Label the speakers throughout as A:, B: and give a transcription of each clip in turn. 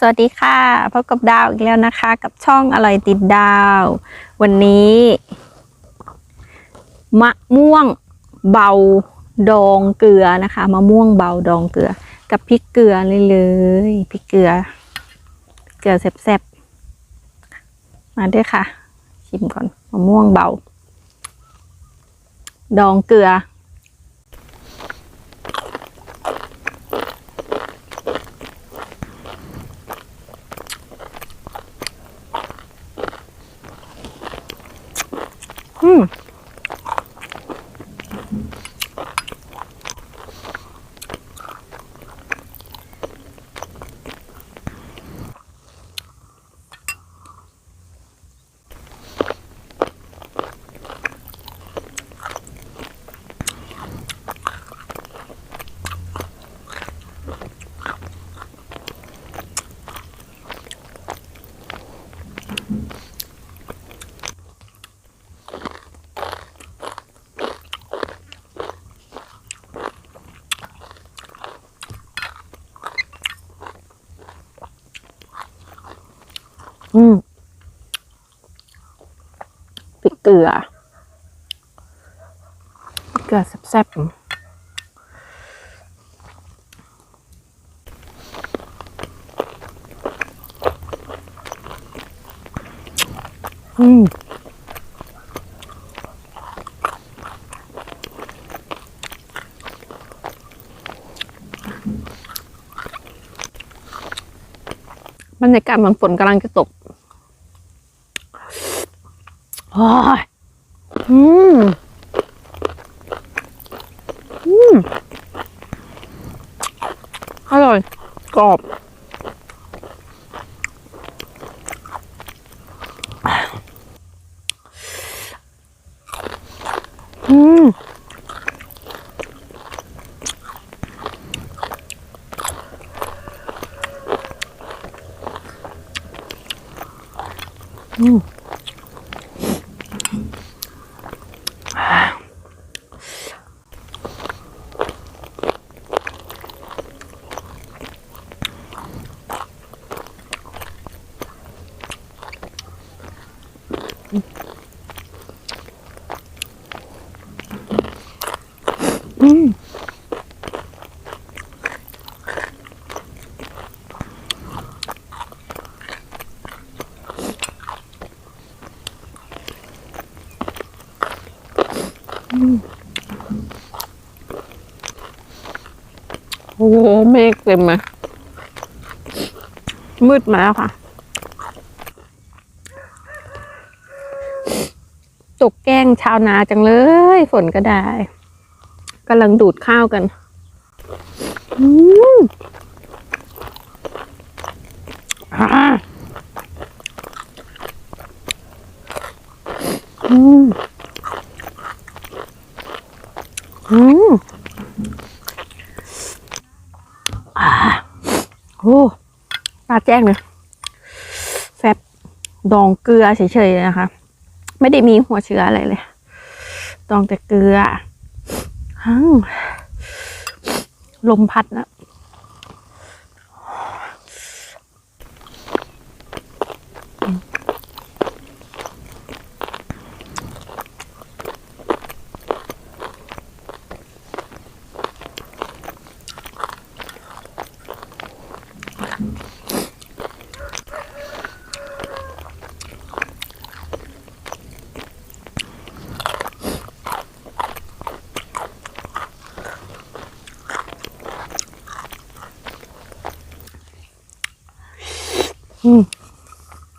A: สวัสดีค่ะพบกับดาวอีกแล้วนะคะ กับช่องอร่อยติดดาว วันนี้ มะม่วงเบาดองเกลือนะคะมะม่วงเบาดองเกลือ กับพริกเกลือเลยเลยพริกเกลือ เกลือแซ่บๆมาด้วยค่ะ ชิมก่อนมะม่วงเบา ดองเกลือ อืมพริกเกลือ เกลือแซ่บๆ อืมบรรยากาศเหมือนฝนกำลังจะตกโอ้ยอืม อืม อร่อย กรอบ อืม โอ้โหเมฆเต็มเลยมืดมาแล้วค่ะ ตกแกล้งชาวนาจังเลย ฝนก็ได้กำลังดูดข้าวกันอืม อืมอ่าโอ้ปลาแจ้งเลยแฟบดองเกลือเฉยๆนะคะ ไม่ได้มีหัวเชื้ออะไรเลย ดองแต่เกลือฮังลมพัดนะ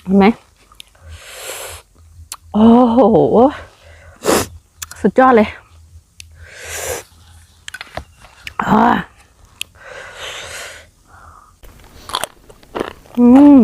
A: เห็นไหมโอ้โห สุดยอดเลยอ่าอืม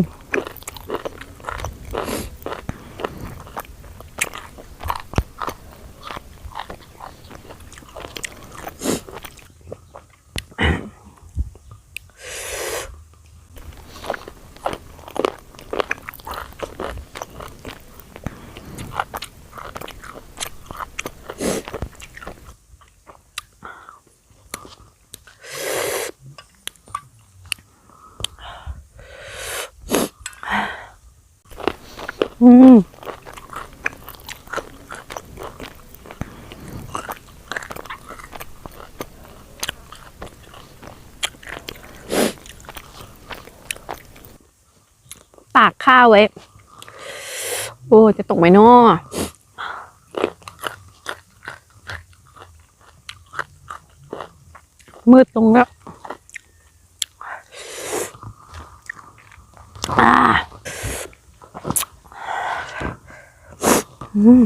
A: อืมปากข้าวไว้ โอ้ จะตกไหมนาะมืดตรงแล้วอ่า อืม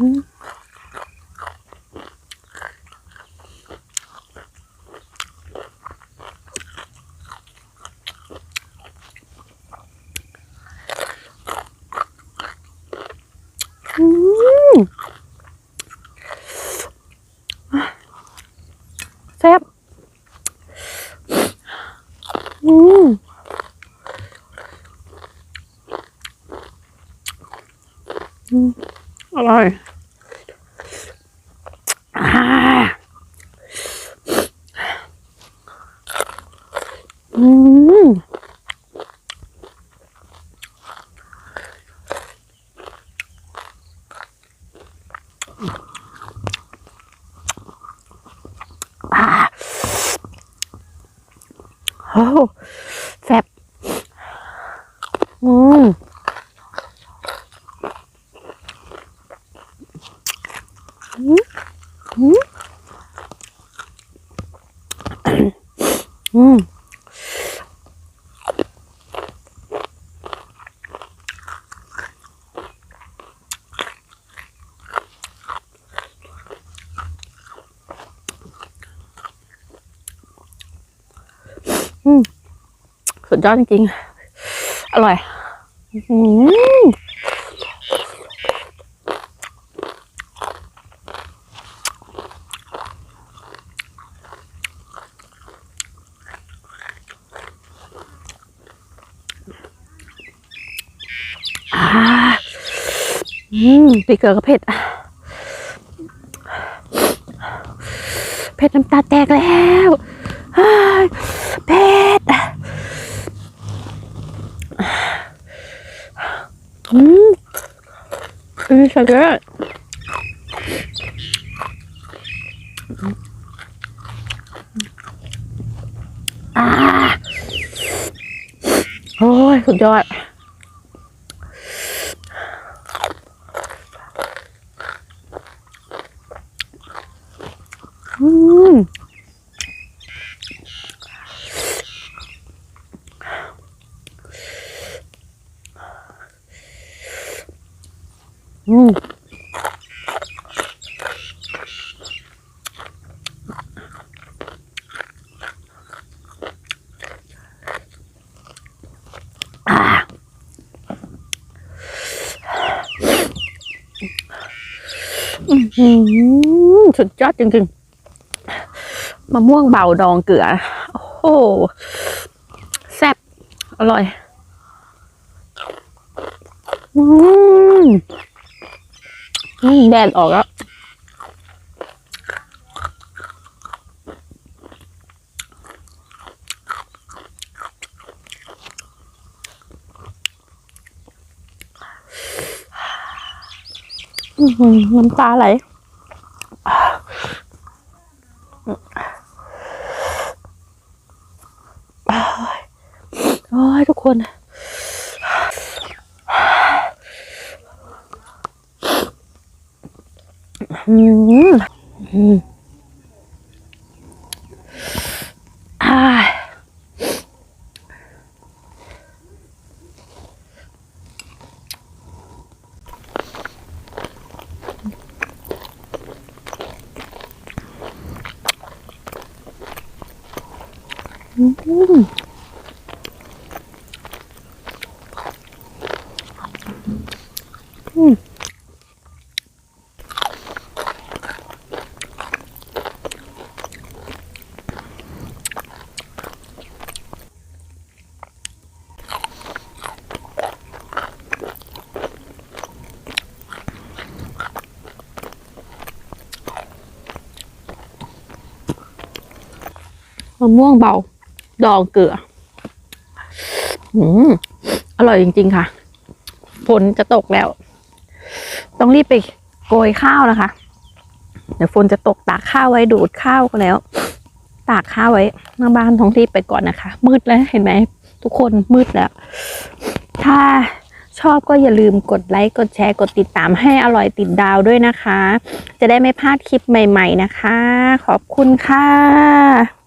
A: แซ่บอืมอืมอร่อยอ่า อืมอ่าโอ้แซ่บอืมอืมอืมอืม สุดยอดจริงๆ อร่อยอืมอ่าอืมพริกเกลือกับเผ็ด เผ็ดน้ำตาแตกแล้วอ้ายเผ็ด อืม อืมใช่เลยอ่าโอ้ย สุดยอด อืม อืม อ่า อือหือ สุดยอดจริงๆมะม่วงเบาดองเกลือ โอ้โหแซ่บอร่อย อืมอืม แดดออกแล้วน้ำตาไหล อืมอืมอ่าอืมอืม มะม่วงเบา ดองเกลืออืมอร่อยจริง ๆ ค่ะ ฝนจะตกแล้ว ต้องรีบไปโกยข้าวนะคะ เดี๋ยวฝนจะตกตากข้าวไว้ดูดข้าวก็แล้ว ตากข้าวไว้หน้าบ้านท้องรีบไปก่อนนะคะ มืดแล้วเห็นไหมทุกคนมืดแล้ว ถ้าชอบก็อย่าลืมกดไลค์กดแชร์กดติดตามให้อร่อยติดดาวด้วยนะคะ จะได้ไม่พลาดคลิปใหม่ ๆ นะคะ ขอบคุณค่ะ